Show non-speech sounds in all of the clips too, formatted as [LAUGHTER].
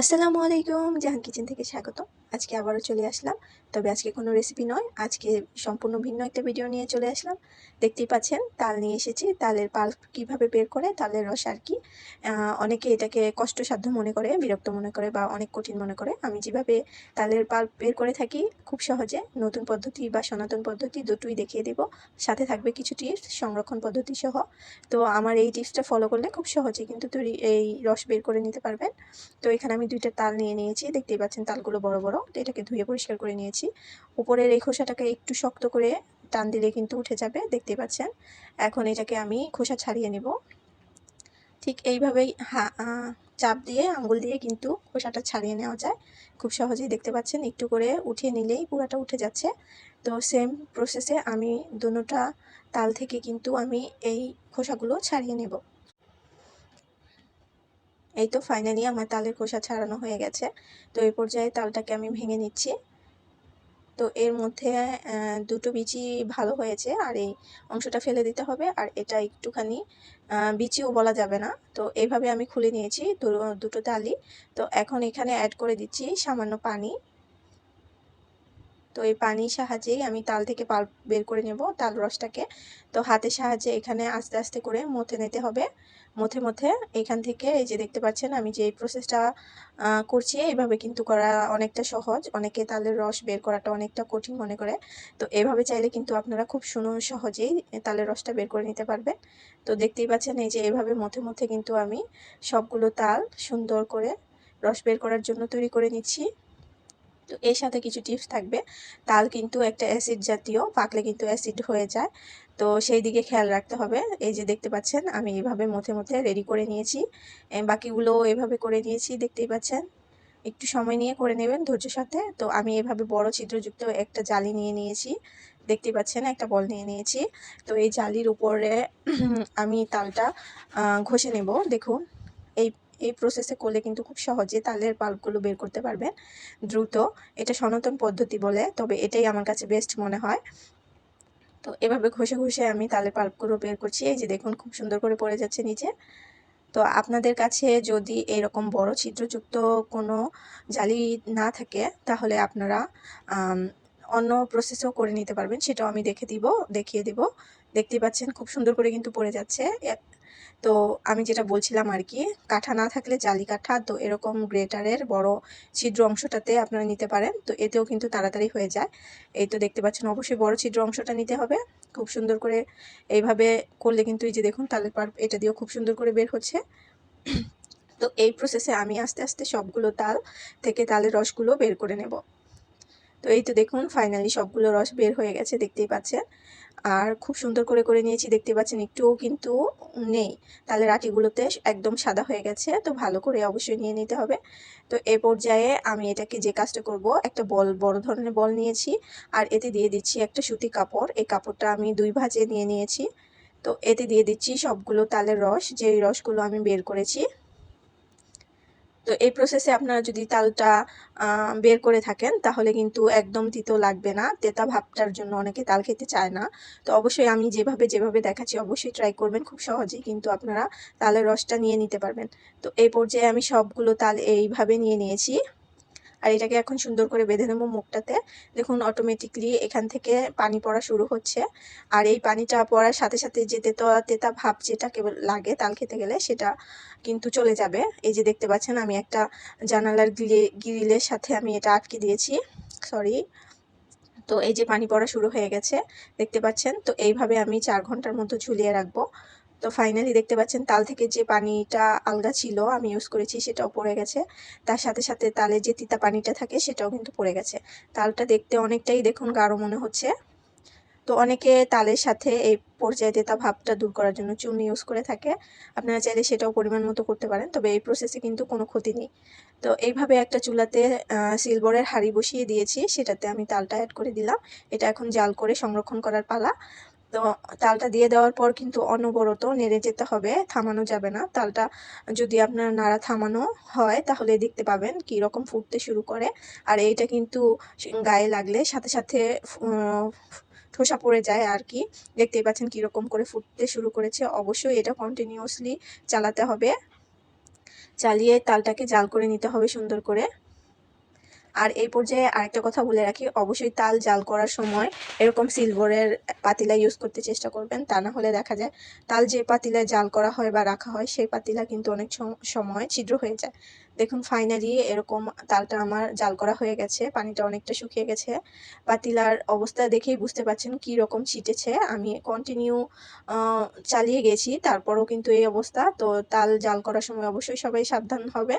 আসসালামু আলাইকুম, জাহান কিচেন থেকে স্বাগত আজকে আবারও চলে আসলাম। তবে আজকে কোনো রেসিপি নয়, আজকে সম্পূর্ণ ভিন্ন একটা ভিডিও নিয়ে চলে আসলাম। দেখতেই পাচ্ছেন, তাল নিয়ে এসেছি। তালের পাল্প কীভাবে বের করে, তালের রস আর কি। অনেকে এটাকে কষ্টসাধ্য মনে করে, বিরক্ত মনে করে বা অনেক কঠিন মনে করে। আমি যেভাবে তালের পাল্প বের করে থাকি, খুব সহজে নতুন পদ্ধতি বা সনাতন পদ্ধতি দুটোই দেখিয়ে দেব। সাথে থাকবে কিছু টিপস সংরক্ষণ পদ্ধতি সহ। তো আমার এই টিপসটা ফলো করলে খুব সহজে কিন্তু তৈরি এই রস বের করে নিতে পারবেন। তো এখানে আমি দুইটা তাল নিয়ে নিয়েছি, দেখতেই পাচ্ছেন তালগুলো বড় বড়। তো এটাকে ধুয়ে পরিষ্কার করে নিয়েছি। উপরের এই খোসাটাকে একটু শক্ত করে টান দিলে কিন্তু উঠে যাবে, দেখতেই পাচ্ছেন। এখন এটাকে আমি খোসা ছাড়িয়ে নেব। ঠিক এইভাবেই হা চাপ দিয়ে, আঙ্গুল দিয়ে কিন্তু খোসাটা ছাড়িয়ে নেওয়া যায়। খুব সহজেই দেখতে পাচ্ছেন, একটু করে উঠিয়ে নিলেই পুরাটা উঠে যাচ্ছে। তো সেম প্রসেসে আমি দুটোটা তাল থেকে কিন্তু আমি এই খোসাগুলো ছাড়িয়ে নেব। এই তো ফাইনালি আমার তালের খোসা ছাড়ানো হয়ে গেছে। তো এই পর্যায়ে তালটাকে আমি ভেঙে নিচ্ছি। তো এর মধ্যে দুটো বিচি ভালো হয়েছে, আর এই অংশটা ফেলে দিতে হবে, আর এটা একটুখানি বিচিও বলা যাবে না। তো এইভাবে আমি খুলে নিয়েছি দুটো তালি তো এখন এখানে অ্যাড করে দিচ্ছি সামান্য পানি। তো এই পানির সাহায্যেই আমি তাল থেকে পাল্প বের করে নেব তাল রসটাকে। তো হাতের সাহায্যে এখানে আস্তে আস্তে করে মথে নিতে হবে। মথে মথে এখান থেকে এই যে দেখতে পাচ্ছেন আমি যে এই প্রসেসটা করছি এইভাবে কিন্তু করা অনেকটা সহজ। অনেকে তালের রস বের করাটা অনেকটা কঠিন মনে করে। তো এভাবে চাইলে কিন্তু আপনারা খুব সুন্দর সহজেই তালের রসটা বের করে নিতে পারবেন। তো দেখতেই পাচ্ছেন এই যে এভাবে মথে মথে কিন্তু আমি সবগুলো তাল সুন্দর করে রস বের করার জন্য তৈরি করে নিচ্ছি। তো এর সাথে কিছু টিপস থাকবে। তাল কিন্তু একটা অ্যাসিড জাতীয়, পাকলে কিন্তু অ্যাসিড হয়ে যায়। তো সেই দিকে খেয়াল রাখতে হবে। এই যে দেখতে পাচ্ছেন, আমি এইভাবে মথে মধ্যে রেডি করে নিয়েছি। বাকিগুলো এভাবে করে নিয়েছি, দেখতেই পাচ্ছেন। একটু সময় নিয়ে করে নেবেন ধৈর্যের সাথে। তো আমি এভাবে বড় ছিদ্রযুক্ত একটা জালি নিয়ে নিয়েছি। দেখতেই পাচ্ছেন, একটা বল নিয়ে নিয়েছি। তো এই জালির উপরে [CLEARS THROAT] আমি তালটা ঘষে নেব। দেখুন, এই এই প্রসেসে করলে কিন্তু খুব সহজে তালের পাল্পগুলো বের করতে পারবেন। দ্রুত, এটা সনাতন পদ্ধতি বলে, তবে এটাই আমার কাছে বেস্ট মনে হয়। তো এভাবে ঘষে ঘষে আমি তালের পাল্পগুলো বের করছি। এই যে দেখুন, খুব সুন্দর করে পড়ে যাচ্ছে নিচে। তো আপনাদের কাছে যদি এরকম বড় ছিদ্রযুক্ত কোনো জালি না থাকে, তাহলে আপনারা অন্য প্রসেসও করে নিতে পারবেন। সেটাও আমি দেখে দিব, দেখিয়ে দিব। দেখতেই পাচ্ছেন, খুব সুন্দর করে কিন্তু পড়ে যাচ্ছে। তো আমি যেটা বলছিলাম আর কি কাঠা না থাকলে জালি কাঠা তো এরকম গ্রেটারের বড় ছিদ্র অংশটাতে আপনারা নিতে পারেন, তো এতেও কিন্তু তাড়াতাড়ি হয়ে যায়। এই তো দেখতে পাচ্ছেন অবশ্যই বড় ছিদ্র অংশটা নিতে হবে, খুব সুন্দর করে এইভাবে করলে কিন্তু এই যে দেখুন তালের পার এটা দিয়েও খুব সুন্দর করে বের হচ্ছে। তো এই প্রসেসে আমি আস্তে আস্তে সবগুলো তাল থেকে তালের রসগুলো বের করে নেব। তো এই তো দেখুন ফাইনালি সবগুলো রস বের হয়ে গেছে, দেখতেই পাচ্ছেন। আর খুব সুন্দর করে করে নিয়েছি, দেখতে পাচ্ছেন একটুও কিন্তু নেই। তাহলে আটিগুলোতে একদম সাদা হয়ে গেছে, তো ভালো করে অবশ্যই নিয়ে নিতে হবে। তো এ পর্যায়ে আমি এটাকে যে কাজটা করব, একটা বল, বড় ধরনের বল নিয়েছি, আর এতে দিয়ে দিচ্ছি একটা সুতি কাপড়। এই কাপড়টা আমি দুই ভাঁজে নিয়ে নিয়েছি। তো এতে দিয়ে দিচ্ছি সবগুলো তালের রস যে রসগুলো আমি বের করেছি। তো এই প্রসেসে আপনারা যদি তালটা বের করে থাকেন, তাহলে কিন্তু একদম তিতো লাগবে না। তেতা ভাবটার জন্য অনেকে তাল খেতে চায় না। তো অবশ্যই আমি যেভাবে যেভাবে দেখাচ্ছি, অবশ্যই ট্রাই করবেন। খুব সহজেই কিন্তু আপনারা তালের রসটা নিয়ে নিতে পারবেন। তো এই পর্যায়ে আমি সবগুলো তাল এইভাবে নিয়ে নিয়েছি। আর এটাকে এখন সুন্দর করে বেঁধে নেব মুখটাতে। দেখুন অটোমেটিকলি এখান থেকে পানি পড়া শুরু হচ্ছে। আর এই পানিটা পড়ার সাথে সাথে যে তেতো, তেতা ভাব যেটা কেবল লাগে তাল খেতে গেলে সেটা কিন্তু চলে যাবে। এই যে দেখতে পাচ্ছেন, আমি একটা জানালার গ্রিলে গ্রিলের সাথে আমি এটা আটকে দিয়েছি। সরি তো এই যে পানি পড়া শুরু হয়ে গেছে, দেখতে পাচ্ছেন? তো এইভাবে আমি চার ঘণ্টার মতো ঝুলিয়ে রাখব। তো ফাইনালি দেখতে পাচ্ছেন তাল থেকে যে পানিটা আলগা ছিল, আমি ইউজ করেছি, সেটাও পড়ে গেছে। তার সাথে সাথে তালে যে তিতা পানিটা থাকে, সেটাও কিন্তু পড়ে গেছে। তালটা দেখতে অনেকটাই দেখুন গাঢ় মনে হচ্ছে। তো অনেকে তালের সাথে এই পর্যায়ে তেতা ভাবটা দূর করার জন্য চুন ইউজ করে থাকে। আপনারা চাইলে সেটাও পরিমাণ মতো করতে পারেন, তবে এই প্রসেসে কিন্তু কোনো ক্ষতি নেই। তো এইভাবে একটা চুলাতে সিলভারের হাঁড়ি বসিয়ে দিয়েছি, সেটাতে আমি তালটা অ্যাড করে দিলাম। এটা এখন জাল করে সংরক্ষণ করার পালা। তো তালটা দিয়ে দেওয়ার পর কিন্তু অনবরত নেড়ে যেতে হবে, থামানো যাবে না। তালটা যদি আপনার নাড়া থামানো হয় তাহলে দেখতে পাবেন কি রকম ফুটতে শুরু করে। আর এইটা কিন্তু গায়ে লাগলে সাথে সাথে ঠোসা পড়ে যায় আর কি। দেখতেই পাচ্ছেন কীরকম করে ফুটতে শুরু করেছে। অবশ্যই এটা কন্টিনিউয়াসলি চালাতে হবে। চালিয়ে তালটাকে জাল করে নিতে হবে সুন্দর করে। আর এই পর্যায়ে আরেকটা কথা বলে রাখি, অবশ্যই তাল জাল করার সময় এরকম সিলভারের পাতিলা ইউজ করতে চেষ্টা করবেন, তা না হলে দেখা যায় তাল যে পাতিলায় জাল করা হয় বা রাখা হয়, সেই পাতিলা কিন্তু অনেক সময় ছিদ্র হয়ে যায়। দেখুন ফাইনালি এরকম তালটা আমার জাল করা হয়ে গেছে, পানিটা অনেকটা শুকিয়ে গেছে। পাতিলার অবস্থা দেখেই বুঝতে পারছেন কি রকম ছিটেছে। আমি কন্টিনিউ চালিয়ে গেছি, তারপরও কিন্তু এই অবস্থা। তো তাল জাল করার সময় অবশ্যই সবাই সাবধান হবে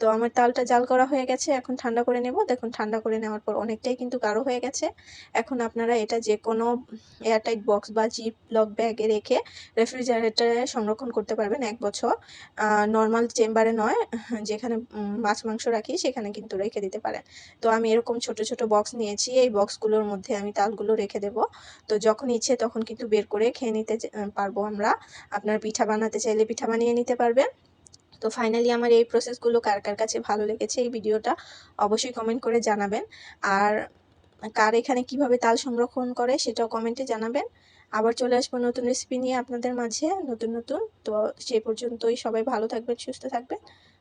তো আমার তালটা জাল করা হয়ে গেছে, এখন ঠান্ডা করে নেব। দেখুন, ঠান্ডা করে নেওয়ার পর অনেকটাই কিন্তু গাঢ় হয়ে গেছে। এখন আপনারা এটা যে কোনো এয়ারটাইট বক্স বা জিপ লক ব্যাগে রেখে রেফ্রিজারেটরে সংরক্ষণ করতে পারবেন এক বছর। নর্মাল চেম্বারে নয়, যেখানে মাছ, মাংস রাখি, সেখানে কিন্তু রেখে দিতে পারেন। তো আমি এরকম ছোট ছোট বক্স নিয়েছি। এই বক্সগুলোর মধ্যে আমি তালগুলো রেখে দেব। তো যখন ইচ্ছে তখন কিন্তু বের করে খেয়ে নিতে পারব আমরা। আপনার পিঠা বানাতে চাইলে পিঠা বানিয়ে নিতে পারবেন। তো ফাইনালি আমার এই প্রসেসগুলো কার কার কাছে ভালো লেগেছে এই ভিডিওটা অবশ্যই কমেন্ট করে জানাবেন। আর কার এখানে কীভাবে তাল সংরক্ষণ করে সেটাও কমেন্টে জানাবেন। আবার চলে আসব নতুন রেসিপি নিয়ে আপনাদের মাঝে, নতুন নতুন। তো সেই পর্যন্তই সবাই ভালো থাকবেন, সুস্থ থাকবেন।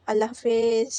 আল্লাহ হাফেজ